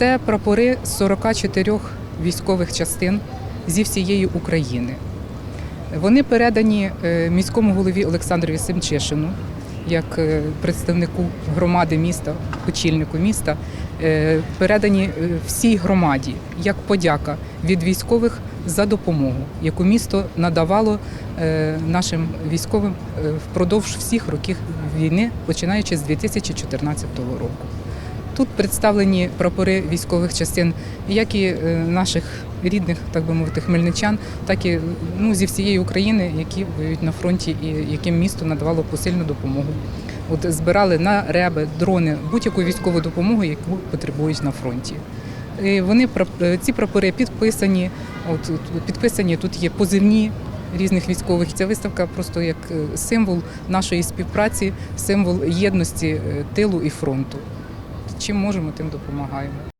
Це прапори з 44 військових частин зі всієї України. Вони передані е, міському голові Олександрові Семчишину як е, представнику громади міста, очільнику міста, е, передані всій громаді як подяка від військових за допомогу, яку місто надавало нашим військовим впродовж всіх років війни, починаючи з 2014 року. Тут представлені прапори військових частин, як і е, наших рідних, так би мовити, хмельничан, так і ну, зі всієї України, які воюють на фронті і яким місто надавало посильну допомогу. От збирали на реби, дрони, будь-яку військову допомогу, яку потребують на фронті. І вони е, ці прапори підписані. От підписані тут є позивні різних військових. Ця виставка просто як е, символ нашої співпраці, символ єдності тилу і фронту. Чим можемо, тим допомагаємо.